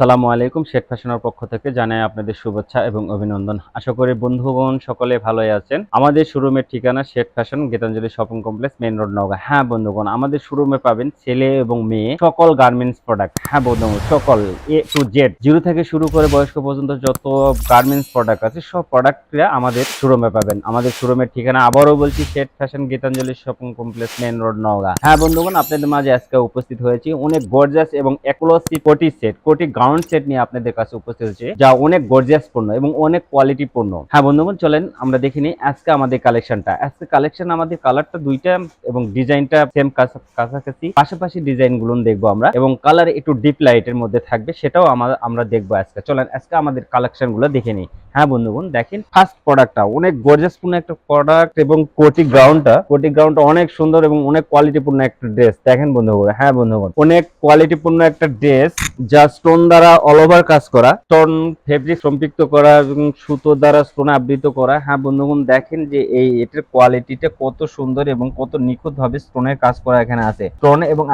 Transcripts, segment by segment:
সালামু আলাইকুম, শেখ ফ্যাশনের পক্ষ থেকে জানাই আপনাদের শুভেচ্ছা এবং অভিনন্দন। আশা করি বন্ধুগণ সকলে ভালোই আছেন। আমাদের শোরুমের ঠিকানা Sheikh fashion Gitanjali shopping complex main road, Naogaon. হ্যাঁ বন্ধুগণ, আমাদের শোরুমে পাবেন ছেলে এবং মেয়ে, সকল গার্মেন্টস প্রোডাক্ট হ্যাঁ বন্ধুগণ, সকল এ টু জেড জিরো থেকে শুরু করে বয়স্ক পর্যন্ত যত গার্মেন্টস প্রোডাক্ট আছে, সব প্রোডাক্টরা আমাদের শোরুমে পাবেন। আমাদের শোরুমের ঠিকানা আবারও বলছি, Sheikh fashion Gitanjali shopping complex main road, Naogaon. হ্যাঁ বন্ধুগণ, আপনাদের মাঝে আজকে উপস্থিত হয়েছি অনেক গর্জাস এবং একলসি কোটি সেট কোটি গাউন সেট নিয়ে আপনাদের কাছে উপস্থিত হয়েছে, যা অনেক গর্জিয়াস পণ্য এবং অনেক কোয়ালিটি পণ্য। হ্যাঁ বন্ধুগণ, চলেন আমরা দেখে নিই আজকে আমাদের কালেকশনটা আজকে কালেকশন আমাদের কালারটা দুইটা এবং ডিজাইনটা সেম কাছাকাছি। পাশাপাশি ডিজাইনগুলো দেখব আমরা এবং কালার একটু ডিপ লাইটের মধ্যে থাকবে, সেটাও আমরা আমরা দেখব আজকে। চলেন আজকে আমাদের কালেকশনগুলো দেখে নিই। হ্যাঁ বন্ধুগণ, দেখেন ফার্স্ট প্রোডাক্টটা অনেক গর্জাসপূর্ণ একটা প্রোডাক্ট এবং কোটি গ্রাউন্ডটা কোটি গ্রাউন্ডটা অনেক সুন্দর এবং অনেক কোয়ালিটিপূর্ণ একটা ড্রেস দেখেন বন্ধুগণ হ্যাঁ বন্ধুগণ, অনেক কোয়ালিটিপূর্ণ একটা ড্রেস যা স্টোন দ্বারা অল ওভার কাজ করা স্টোন ফেব্রিক সম্পৃক্ত করা এবং সুতো দ্বারা স্টোন আবৃত করা হ্যাঁ বন্ধুগণ, দেখেন যে এই এটার কোয়ালিটিটা কত সুন্দর এবং কত নিখুঁত ভাবে স্টোনের কাজ করা এখানে আছে। স্টোন এবং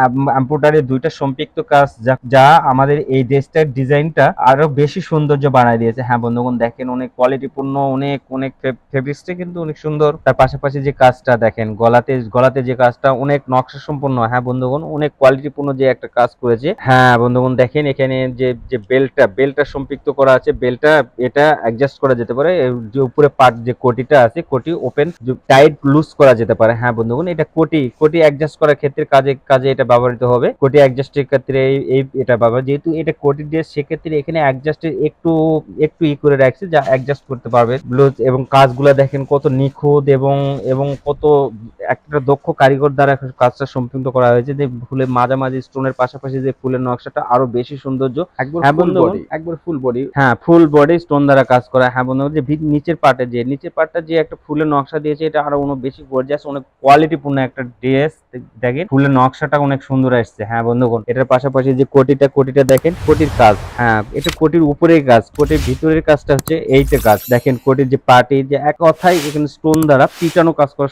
এম্ব্রয়ডারি দুইটা সম্পৃক্ত কাজ যা আমাদের এই ড্রেসটার ডিজাইনটা আরও বেশি সৌন্দর্য বানায় দিয়েছে। হ্যাঁ বন্ধুগণ, দেখেন অনেক কোয়ালিটিপূর্ণ অনেক অনেক ফেব্রিক্সটা কিন্তু অনেক সুন্দর। তার পাশাপাশি যে কাজটা দেখেন, গলাতে গলাতে যে কাজটা অনেক নকশা সম্পন্ন হ্যাঁ বন্ধুগণ, অনেক কোয়ালিটিপূর্ণ যে একটা কাজ করেছে। হ্যাঁ বন্ধুগণ, দেখেন এখানে যে যে বেল্টটা বেল্টটা সম্পৃক্ত করা আছে বেল্টটা এটা অ্যাডজাস্ট করা যেতে পারে। যে উপরে পার্ট যে কোটিটা আছে, কোটি ওপেন টাইট লুজ করা যেতে পারে। হ্যাঁ বন্ধুগণ, এটা কোটি কোটি অ্যাডজাস্ট করার ক্ষেত্রে কাজে কাজে এটা ব্যবহৃত হবে। কোটি অ্যাডজাস্টের ক্ষেত্রে এই- এটা ব্যবহার যেহেতু এটা কোটি ড্রেস সেক্ষেত্রে এখানে অ্যাডজাস্টের একটু একটু ই করে রাখছে, যা অ্যাডজাস্ট করতে পারবে। ব্লাউজ এবং কাজগুলো দেখেন কত নিখুঁত এবং এবং কত একটা দক্ষ কারিগর দ্বারা কাজটা সম্পূর্ণ করা হয়েছে। যে ফুলের মাঝামাঝি স্টোনের পাশাপাশি যে ফুলের নকশাটা আরও বেশি সৌন্দর্য একবার হ্যাঁ ফুল বডি একবার ফুল বডি হ্যাঁ ফুল বডি স্টোন দ্বারা কাজ করা। হ্যাঁ বন্ধু যে নিচের পার্টে যে নিচের পার্টটা যে একটা ফুলের নকশা দিয়েছে এটা আরও অনেক বেশি গর্জিয়াস অনেক কোয়ালিটিপূর্ণ একটা ড্রেস দেখেন, ফুলের নকশাটা অনেক সুন্দর আসছে। হ্যাঁ বন্ধুগণ, এটার পাশাপাশি যে কোটিটা কোটিটা দেখেন, কোটির কাজ। হ্যাঁ এটা কোটির উপরের কাজ, কোটির ভিতরের কাজটা হচ্ছে এইটা কাজ। দেখেন, কোটির যে পার্টি যে এক কথায় এখানে স্টোন দ্বারা পিটানো কাজ করা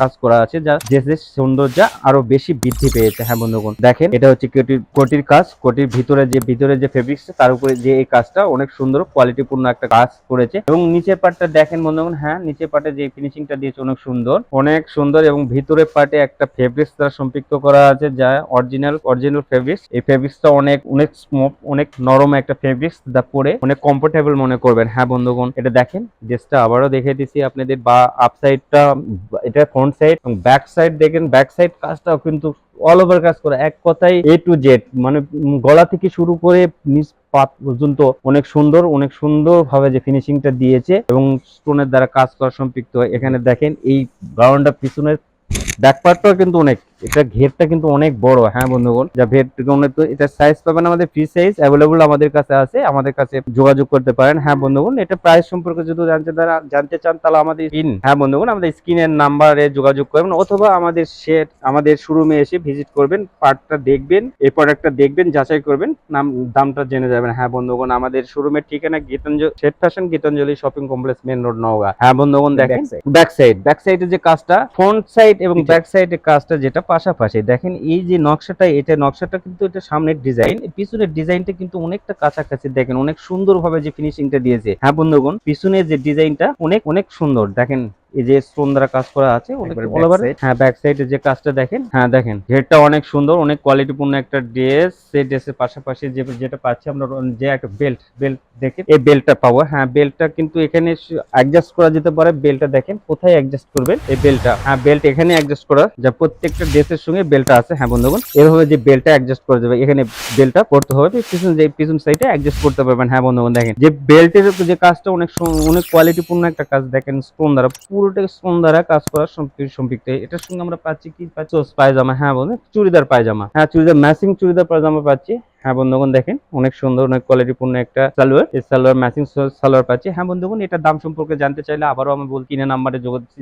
কাজ করা আছে, যা ড্রেসের সৌন্দর্য আরও বেশি বৃদ্ধি পেয়েছে। হ্যাঁ বন্ধুগণ, দেখেন, এটা হচ্ছে কোটির কোটির কাজ, কোটির ভিতরে যে ভিতরে যে ফেব্রিক্স তার উপরে যে এই কাজটা অনেক সুন্দর কোয়ালিটিপূর্ণ একটা কাজ করেছে। এবং নিচের পার্টটা দেখেন, বন্ধুগণ হ্যাঁ নিচের পার্টে যে ফিনিশিংটা দিয়েছে, অনেক সুন্দর অনেক সুন্দর এবং ভিতরের পার্টে একটা ফেব্রিক্স দ্বারা সম্পৃক্ত করা আছে, যা অরিজিনাল অরিজিনাল ফেব্রিক্স এই ফেব্রিক্সটা অনেক অনেক স্মুথ অনেক নরম একটা ফেব্রিক্স দা পরে অনেক কমফোর্টেবল মনে করবেন। হ্যাঁ বন্ধুগণ, এটা দেখেন ড্রেসটা আবারও দেখে দিছি আপনাদের, বা আপ সাইডটা এটা ফ্রন্ট সাইড এবং ব্যাক সাইড দেখেন ব্যাক সাইড কাজটাও কিন্তু অল ওভার কাজ করা, এক কথায় এ টু জেড মানে গলা থেকে শুরু করে নিচ পাত পর্যন্ত অনেক সুন্দর অনেক সুন্দর ভাবে যে ফিনিশিংটা দিয়েছে এবং স্টোনের দ্বারা কাজ করা সম্পৃক্ত। এখানে দেখেন, এই গ্রাউন্ডটা পিছনের ব্যাক পার্টটাও কিন্তু অনেক এটা ঘেরটা কিন্তু অনেক বড় হ্যাঁ বন্ধুগণ? যা ভেট অনেক এটা সাইজ পাবেন আমাদের ফ্রি সাইজ অ্যাভেলেবল আমাদের কাছে আছে আমাদের কাছে যোগাযোগ করতে পারেন হ্যাঁ বন্ধুগণ? এটা প্রাইস সম্পর্কে যদি জানতে জানতে চান তাহলে আমাদের স্ক্রিন হ্যাঁ বন্ধুগণ? আমাদের স্ক্রিনের নাম্বারে যোগাযোগ করবেন অথবা আমাদের শেড আমাদের শোরুমে এসে ভিজিট করবেন পার্টটা দেখবেন এই প্রোডাক্টটা দেখবেন যাচাই করবেন নাম দামটা জেনে যাবেন হ্যাঁ বন্ধুগণ? আমাদের শোরুমের ঠিকানা Gitanjali shade fashion Gitanjali shopping complex main road Naogaon. হ্যাঁ বন্ধুগণ দেখেন. ব্যাক সাইড ব্যাক সাইডে যে কাজটা ফ্রন্ট সাইড এবং। ব্যাক সাইডের কাজটা যেটা পাশাপাশি দেখেন এই যে নকশাটা, এটা নকশাটা কিন্তু এটা সামনের ডিজাইন পিছনের ডিজাইনটা কিন্তু অনেকটা কাছাকাছি। দেখেন অনেক সুন্দরভাবে যে ফিনিশিংটা দিয়েছে। হ্যাঁ বন্ধুগণ, পিছনের যে ডিজাইনটা অনেক অনেক সুন্দর। দেখেন এই যে স্টোন দ্বারা কাজ করা আছে। হ্যাঁ ব্যাক সাইডে যে কাজটা দেখেন হ্যাঁ দেখেন। ঘেরটা অনেক সুন্দর অনেক কোয়ালিটিপূর্ণ একটা ড্রেস সেই ড্রেসের পাশাপাশি যে যেটা পাচ্ছি আমরা যে একটা বেল্ট বেল্ট দেখে এই বেল্টটা পাবো হ্যাঁ বেল্টটা কিন্তু এখানে অ্যাডজাস্ট করা যেতে পারে বেল্টটা দেখেন কোথায় অ্যাডজাস্ট করবেন? এই বেল্টটা হ্যাঁ বেল্ট এখানে অ্যাডজাস্ট করা যা প্রত্যেকটা ড্রেসের সঙ্গে বেল্টটা আছে হ্যাঁ বন্ধুগণ। এভাবে যে বেল্টটা অ্যাডজাস্ট করে দেবে এখানে বেল্টটা করতে হবে পিছন যে পিছন সাইডে অ্যাডজাস্ট করতে পারবেন হ্যাঁ বন্ধুগণ দেখেন। যে বেল্টের যে কাজটা অনেক অনেক কোয়ালিটিপূর্ণ একটা কাজ দেখেন স্টোন দ্বারা পুরোটা স্টোন দ্বারা কাজ করা সম্পৃ- সম্পৃক্ত এটার সঙ্গে আমরা পাচ্ছি কি? পাচ্ছি পায়জামা হ্যাঁ বলেন, চুড়িদার পায়জামা। হ্যাঁ চুড়িদার ম্যাচিং চুড়িদার পায়জামা পাচ্ছি। হ্যাঁ বন্ধুগণ দেখেন অনেক সুন্দর অনেক কোয়ালিটিপূর্ণ একটা সালোয়ার। এই সালোয়ার ম্যাচিং সালোয়ার পাচ্ছি। হ্যাঁ বন্ধুগণ এটার দাম সম্পর্কে জানতে চাইলে আবারও আমি বলছি কিনে নাম্বারে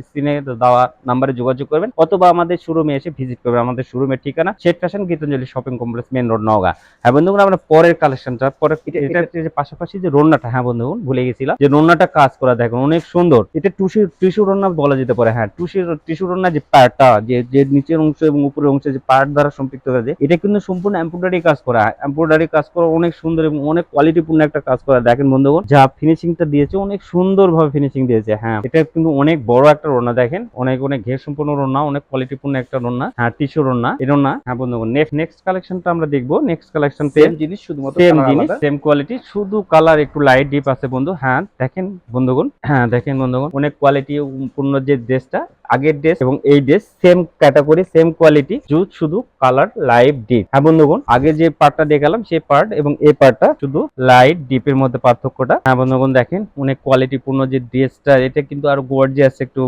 স্ক্রিনে দেওয়া নাম্বারে যোগাযোগ করবেন অথবা আমাদের শোরুমে এসে ভিজিট করবেন। আমাদের শোরুমের ঠিকানা Sheikh fashion Gitanjali shopping complex main road Naogaon. হ্যাঁ বন্ধুগণ আমরা পরের কালেকশনটা পরে এটা- যে পাশাপাশি যে রন্নাটা হ্যাঁ বন্ধুগণ ভুলে গেছিলাম যে রন্নাটা কাজ করা দেখুন অনেক সুন্দর। এটা টুসি টিস্যু রন্না বলা যেতে পারে হ্যাঁ টুসি টিস্যু রন্না যে পার্টটা যে যে নিচের অংশ এবং উপরের অংশ যে পার্ট দ্বারা সম্পৃক্ত হয়েছে এটা কিন্তু সম্পূর্ণ এমব্রয়ডারি কাজ করা এমব্রয়ডারি কাজ করা অনেক সুন্দর এবং অনেক কোয়ালিটিপূর্ণ একটা কাজ করা। দেখেন বন্ধুগণ যা ফিনিশিংটা দিয়েছে অনেক সুন্দর ভাবে ফিনিশিং দিয়েছে। হ্যাঁ এটা কিন্তু অনেক বড় একটা রোনা দেখেন। অনেক অনেক ঘের সম্পূর্ণ রোনা অনেক কোয়ালিটিপূর্ণ একটা রোনা হ্যাঁ টিস্যু রোনা এই রোনা হ্যাঁ বন্ধুগণ নেক্সট নেক্সট কালেকশনটা আমরা দেখব। নেক্সট কালেকশন সেম জিনিস শুধুমাত্র সেম জিনিস সেম কোয়ালিটি শুধু কালার একটু লাইট ডিপ আছে বন্ধু। হ্যাঁ দেখেন বন্ধুগণ হ্যাঁ দেখেন বন্ধুগণ অনেক কোয়ালিটি পূর্ণ যে ড্রেসটা আগের ড্রেস এবং এই dress same category same quality jute শুধু কালার লাইট ডিপ হ্যাঁ বন্ধুগণ আগে যে পার্টটা দেখালাম সেই পার্ট এবং এই পার্টটা শুধু লাইট ডিপের মধ্যে পার্থক্যটা। হ্যাঁ বন্ধুগণ দেখেন অনেক কোয়ালিটি পূর্ণ যে ড্রেসটা এটা কিন্তু আরও গর্জিয়াস একটু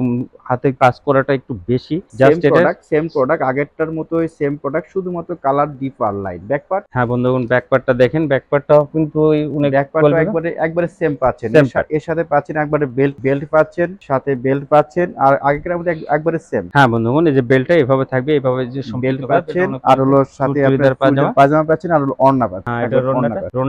হাতে কাজ করাটা একটু বেশি। জাস্ট এটা প্রোডাক্ট সেম প্রোডাক্ট আগেরটার মতোই সেম প্রোডাক্ট শুধুমাত্র কালার ডিপ আর লাইট ব্যাক পার্ট হ্যাঁ বন্ধুগণ ব্যাক পার্টটা দেখেন ব্যাক পার্টটাও কিন্তু অনেক ব্যাক পার্ট quality- একবারে একবারে সেম পাচ্ছেন। এর সাথে পাচ্ছেন একবারে বেল্ট বেল্ট পাচ্ছেন সাথে বেল্ট পাচ্ছেন আর আগেকার মধ্যে একবারে সেম হ্যাঁ বন্ধুগণ এই যে এভাবে থাকবে এভাবে যে বেল্ট পাচ্ছেন আর হলো সাথে আপনার। চুড়িদার পাচ্ছেন আর হলো পাচ্ছেন হ্যাঁ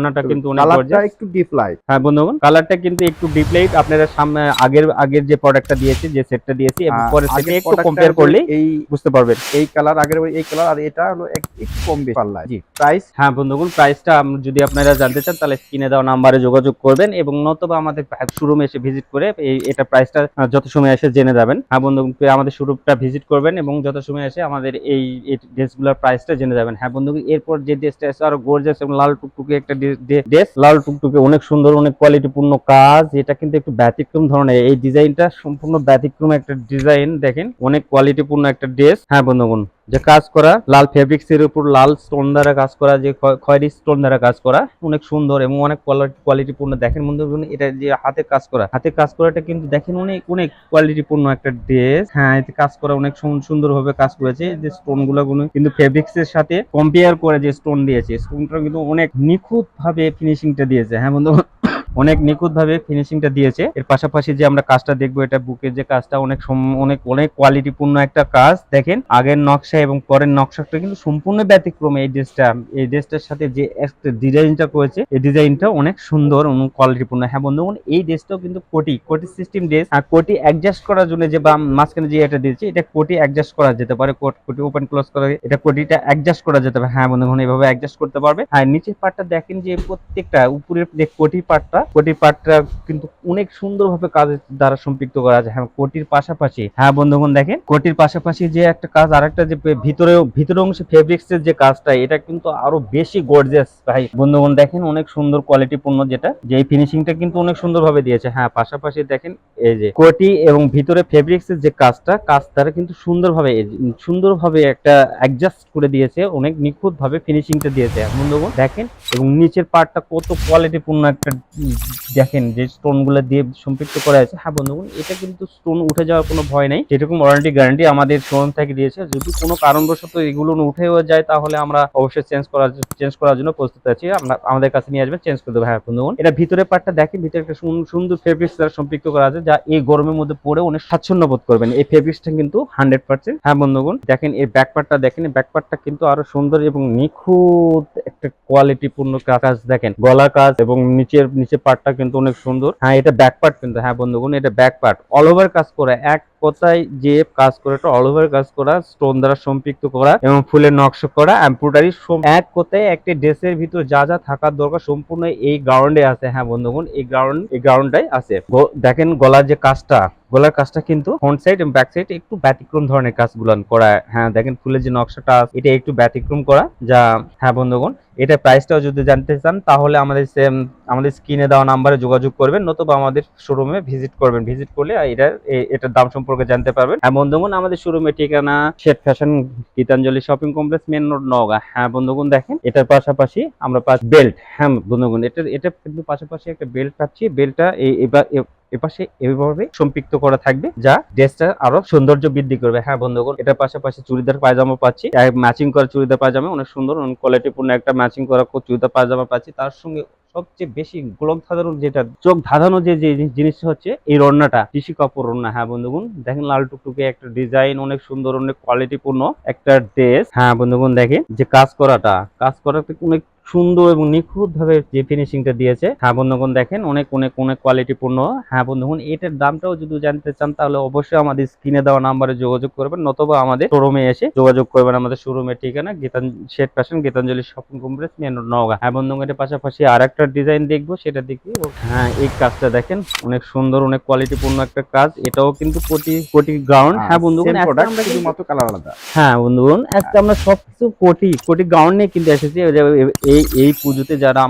এটা কিন্তু অনেক কালারটা একটু ডিপ লাইট হ্যাঁ বন্ধুগণ কালারটা কিন্তু একটু ডিপ লাইট আপনারা সামনে আগের আগের যে প্রোডাক্টটা দিয়েছি যে সেটটা দিয়েছি এবং পরে সেটা একটু কম্পেয়ার করলেই এই বুঝতে পারবেন। এই কালার আগের এই কালার আর এটা হলো একটু কম বেশি। পাল্লা জি প্রাইস হ্যাঁ বন্ধুগণ প্রাইসটা যদি আপনারা জানতে চান তাহলে স্ক্রিনে দেওয়া নাম্বারে যোগাযোগ করবেন এবং নতুবা আমাদের শোরুমে এসে ভিজিট করে এই এটা প্রাইসটা যত সময় এসে জেনে যাবেন। হ্যাঁ বন্ধুগণ আমাদের শোরুমটা ভিজিট করবেন এবং যত সময় এসে আমাদের এই ড্রেসগুলোর প্রাইসটা জেনে যাবেন। হ্যাঁ বন্ধু, এরপর যে ড্রেসটা এসে আরও গোর্জাস এবং লাল টুকটুকে একটা ড্রেস লাল টুকটুকে অনেক সুন্দর, অনেক কোয়ালিটিপূর্ণ কাজ। এটা কিন্তু একটু ব্যতিক্রম ধরনের। এই ডিজাইনটা সম্পূর্ণ ব্যতিক্রম একটা ডিজাইন দেখেন। অনেক কোয়ালিটিপূর্ণ একটা ড্রেস হ্যাঁ বন্ধুগণ। যে কাজ করা, লাল ফেব্রিক্স এর উপর লাল স্টোন দ্বারা কাজ করা, যে খয়েরি স্টোন দ্বারা কাজ করা, অনেক সুন্দর এবং অনেক কোয়ালিটি পূর্ণ দেখেন বন্ধুগণ এটা যে হাতে কাজ করা, হাতে কাজ করাটা কিন্তু দেখেন অনেক অনেক কোয়ালিটি পূর্ণ একটা ড্রেস হ্যাঁ এতে কাজ করা অনেক সুন্দর ভাবে কাজ করেছে। যে স্টোনগুলো কিন্তু ফেব্রিক্স এর সাথে কম্পেয়ার করে যে স্টোন দিয়েছে স্টোনটা কিন্তু অনেক নিখুঁত ভাবে ফিনিশিংটা দিয়েছে। হ্যাঁ বন্ধুগণ অনেক নিখুঁত ভাবে ফিনিশিংটা দিয়েছে। এর পাশাপাশি যে আমরা কাজটা দেখব, এটা বুকের যে কাজটা, অনেক অনেক অনেক কোয়ালিটিপূর্ণ একটা কাজ। দেখেন, আগের নকশা এবং পরের নকশাটা কিন্তু সম্পূর্ণ ব্যতিক্রমে এই ড্রেসটা। এই ড্রেসটার সাথে যে ডিজাইনটা করেছে, এই ডিজাইনটা অনেক সুন্দর এবং কোয়ালিটিপূর্ণ হ্যাঁ বন্ধুগণ, এই ড্রেসটাও কিন্তু কোটি কোটি সিস্টেম ড্রেস আর কোটি অ্যাডজাস্ট করার জন্য যে বা মাঝখানে যে এটা দিয়েছে, এটা কোটি অ্যাডজাস্ট করা যেতে পারে। কোটি ওপেন ক্লোজ করা, এটা কোটিটা অ্যাডজাস্ট করা যেতে পারে। হ্যাঁ বন্ধুগণ, এভাবে অ্যাডজাস্ট করতে পারবে। হ্যাঁ নিচের পার্টটা দেখেন যে প্রত্যেকটা, উপরের যে কোটি পার্টটা কোটি পার্টটা কিন্তু অনেক সুন্দরভাবে কাজের দ্বারা সম্পৃক্ত করা আছে। হ্যাঁ কোটির পাশাপাশি হ্যাঁ বন্ধুগণ দেখেন, কোটির পাশাপাশি যে একটা কাজ, আরেকটা যে ভিতরে ভিতরে অংশে ফেব্রিক্স এর যে কাজটা, এটা কিন্তু আরও বেশি গর্জিয়াস ভাই, বন্ধুগণ দেখেন, অনেক সুন্দর কোয়ালিটি পূর্ণ যেটা, যে ফিনিশিংটা কিন্তু অনেক সুন্দরভাবে দিয়েছে। হ্যাঁ পাশাপাশি দেখেন, এই যে কোটি এবং ভিতরে ফেব্রিক্স এর যে কাজটা, কাজ তারা কিন্তু সুন্দরভাবে সুন্দরভাবে একটা অ্যাডজাস্ট করে দিয়েছে, অনেক নিখুঁত ভাবে ফিনিশিংটা দিয়েছে। বন্ধুগণ দেখেন, এবং নিচের পার্টটা কত কোয়ালিটি পূর্ণ একটা দেখেন যে স্টোনগুলো দিয়ে সম্পৃক্ত করা আছে হ্যাঁ বন্ধুগণ, এটা কিন্তু স্টোন উঠে যাওয়ার কোনো ভয় নাই। যেরকম ওয়ারেন্টি গ্যারান্টি আমাদের শোরুম থেকে দিয়েছে, যদি কোনো কারণবশত এগুলো উঠেও যায়, তাহলে আমরা অবশ্যই চেঞ্জ করার চেঞ্জ করার জন্য প্রস্তুত আছি। আমরা আমাদের কাছে নিয়ে আসবেন চেঞ্জ করে দেবো। হ্যাঁ বন্ধুগণ, এটা ভিতরে পার্টটা দেখেন, ভিতরে একটা সুন- সুন্দর ফেব্রিক্স দ্বারা সম্পৃক্ত করা আছে, যা এই গরমের মধ্যে পরে অনেক স্বাচ্ছন্দ্য বোধ করবেন। এই ফেব্রিক্সটা কিন্তু হান্ড্রেড পার্সেন্ট হ্যাঁ বন্ধুগণ, দেখেন এই ব্যাক পার্টটা দেখেন এই ব্যাক পার্টটা কিন্তু আরও সুন্দর এবং নিখুঁত একটা কোয়ালিটি পূর্ণ কাজ, দেখেন। গলা কাজ এবং নিচের নিচের পার্টটা কিন্তু অনেক সুন্দর। হ্যাঁ এটা ব্যাক পার্ট কিন্তু। হ্যাঁ বন্ধুগণ, এটা ব্যাক পার্ট অল ওভার কাজ করে, এক কথায় যে কাজ করে অল ওভার কাজ করা স্টোন দ্বারা সম্পৃক্ত করা এবং ফুলের নকশা করা এমব্রয়ডারি এক কথায় একটি ড্রেসের ভিতর যা যা থাকার দরকার সম্পূর্ণ এই গ্রাউন্ডে আছে। হ্যাঁ বন্ধুগণ, এই গ্রাউন্ড এই গ্রাউন্ডটাই আছে। দেখেন গলার যে কাজটা, গলার কাজটা কিন্তু ফ্রন্ট সাইড এবং ব্যাক সাইড একটু ব্যতিক্রম ধরনের কাজগুলো করা। হ্যাঁ দেখেন ফুলের যে নকশাটা এটা একটু ব্যতিক্রম করা, যা হ্যাঁ বন্ধুগণ, এটা প্রাইসটাও যদি জানতে চান, তাহলে আমাদের আমাদের স্ক্রিনে দেওয়া নাম্বারে যোগাযোগ করবেন, নতুবা আমাদের শোরুমে ভিজিট করবেন। ভিজিট করলে এটা এটার দাম সম্পর্কে জানতে পারবেন। হ্যাঁ বন্ধুগণ, আমাদের শোরুমের ঠিকানা শেট fashion Gitanjali shopping complex, main road, Naogaon. হ্যাঁ বন্ধুগণ, দেখেন, এটার পাশাপাশি আমরা বেল্ট। হ্যাঁ বন্ধুগণ, এটা এটা কিন্তু পাশাপাশি একটা বেল্ট পাচ্ছি। বেল্টটা এই এবার এপাশে এইভাবে সম্পৃক্ত করা থাকবে, যা ড্রেসটা আরও সৌন্দর্য বৃদ্ধি করবে। হ্যাঁ বন্ধুগণ, এটার পাশাপাশি চুড়িদার পায়জামা পাচ্ছি। ম্যাচিং করা চুড়িদার পায়জামা, অনেক সুন্দর কোয়ালিটিপূর্ণ একটা ম্যাচিং করা চুড়িদার পায়জামা পাচ্ছি। তার সঙ্গে সবচেয়ে বেশি গোলক ধাঁধানো যেটা, চোখ ধাঁধানো যে জিনিসটা হচ্ছে, এই রন্নাটা কৃষি কাপড় রন্না। হ্যাঁ বন্ধুগণ, দেখেন লাল টুকটুকে একটা ডিজাইন অনেক সুন্দর, অনেক কোয়ালিটিপূর্ণ একটা ড্রেস হ্যাঁ বন্ধুগণ দেখে যে কাজ করাটা, কাজ করাতে অনেক সুন্দর এবং নিখুঁত ভাবে যে ফিনিশিংটা দিয়েছে। হ্যাঁ বন্ধুগণ দেখেন অনেক অনেক অনেক কোয়ালিটি পূর্ণ হ্যাঁ বন্ধুগণ এটার দামটাও যদি জানতে চান তাহলে অবশ্যই আমাদের স্ক্রিনে দেওয়া নাম্বারে যোগাযোগ করবেন নতুবা আমাদের শোরুমে এসে যোগাযোগ করবেন আমাদের শোরুমের ঠিকানা গীতান শেট fashion Gitanjali shopping complex main Naogaon. হ্যাঁ বন্ধুগণ পাশাপাশি আর একটা ডিজাইন দেখব সেটা দেখি। হ্যাঁ এই কাজটা দেখেন অনেক সুন্দর অনেক কোয়ালিটি পূর্ণ একটা কাজ। এটাও কিন্তু কোটি কোটি গ্রাউন্ড হ্যাঁ বন্ধুগণ কালার আলাদা। হ্যাঁ বন্ধুগণ আজকে আমরা সবকিছু কোটি কোটি গাউন নিয়ে কিন্তু এসেছি। এই এই পুজোতে যারা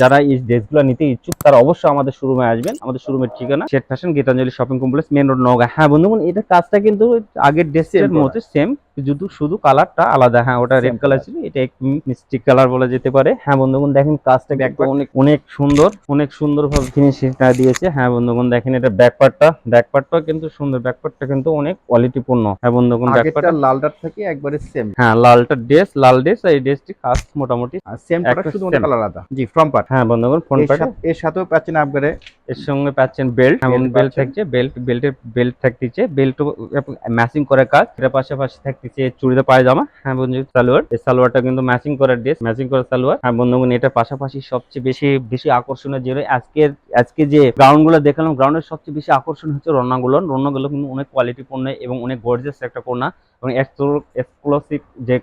যারা এই ড্রেসগুলো নিতে ইচ্ছুক তারা অবশ্যই আমাদের শোরুমে আসবেন। আমাদের শোরুমের ঠিকানা শেট fashion Gitanjali shopping complex main road Naogaon হ্যাঁ বন্ধুগণ এটা কাজটা কিন্তু আগের ড্রেসের মতো সেম শুধু শুধু কালারটা আলাদা। হ্যাঁ ওটা রেড কালার ছিল এটা মিষ্টি কালার বলা যেতে পারে। হ্যাঁ বন্ধুগণ দেখেন কাজটা অনেক অনেক সুন্দর অনেক সুন্দর ভাবে ফিনিশিংটা দিয়েছে। হ্যাঁ বন্ধুগণ দেখেন এটা ব্যাক পার্টটা ব্যাক পার্টটাও কিন্তু সুন্দর ব্যাক পার্টটা কিন্তু অনেক কোয়ালিটি পূর্ণ হ্যাঁ বন্ধুগণ ব্যাক পার্টটা লালটার থেকে একবারে সেম হ্যাঁ লালটা ড্রেস লাল ড্রেস এই ড্রেসটি কাজ মোটামুটি। Same same. কালার আলাদা। জি ফ্রম পার্ট হ্যাঁ বন্ধুগণ এর সাথে- এর সাথেও পাচ্ছেন আপগ্রেডে এর সঙ্গে পাচ্ছেন বেল্ট এমন বেল্ট। থাকছে বেল্ট বেল্টের বেল্ট থাকতেছে। বেল্ট ম্যাচিং করে কাজ। এর পাশাপাশি থাকতেছে চুড়িদার পায়জামা। হ্যাঁ বন্ধু সালোয়ার। এই সালোয়ারটা কিন্তু ম্যাচিং করার ড্রেস ম্যাচিং করা সালোয়ার। হ্যাঁ বন্ধুগণ এটার পাশাপাশি সবচেয়ে বেশি বেশি আকর্ষণীয় যে আজকের আজকে যে গ্রাউন্ডগুলো দেখালাম গ্রাউন্ডের সবচেয়ে বেশি আকর্ষণ হচ্ছে রন্নাগুলো। রন্নাগুলো কিন্তু অনেক কোয়ালিটি পূর্ণ এবং অনেক গর্জিয়াস একটা কোনা এবং এক্সক্লুসিভ যে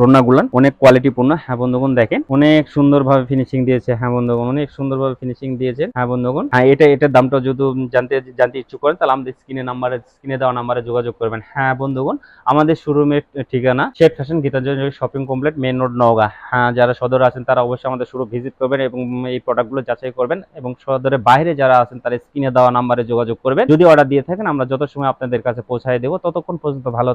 রন্নাগুলো অনেক কোয়ালিটি পূর্ণ। হ্যাঁ বন্ধুগণ, দেখেন, অনেক সুন্দরভাবে ফিনিশিং দিয়েছে। হ্যাঁ বন্ধুগণ, অনেক সুন্দরভাবে ফিনিশিং দিয়েছে। হ্যাঁ বন্ধুগণ হ্যাঁ এটা এটার দামটা যদি জানতে জানতে ইচ্ছুক করেন, তাহলে আমাদের স্ক্রিনে নাম্বারে স্ক্রিনে দেওয়া নাম্বারে যোগাযোগ করবেন। হ্যাঁ বন্ধুগণ, আমাদের শোরুমের ঠিকানা Sheikh fashion Gitanjali shopping complex main road Naogaon. হ্যাঁ যারা সদরে আছেন, তারা অবশ্যই আমাদের শোরুম ভিজিট করবেন এবং এই প্রোডাক্টগুলো যাচাই করবেন এবং সদরের বাইরে যারা আছেন তারা স্ক্রিনে দেওয়া নাম্বারে যোগাযোগ করবেন। যদি অর্ডার দিয়ে থাকেন, আমরা যত সময় আপনাদের কাছে পৌঁছায় দেবো, ততক্ষণ পর্যন্ত ভালো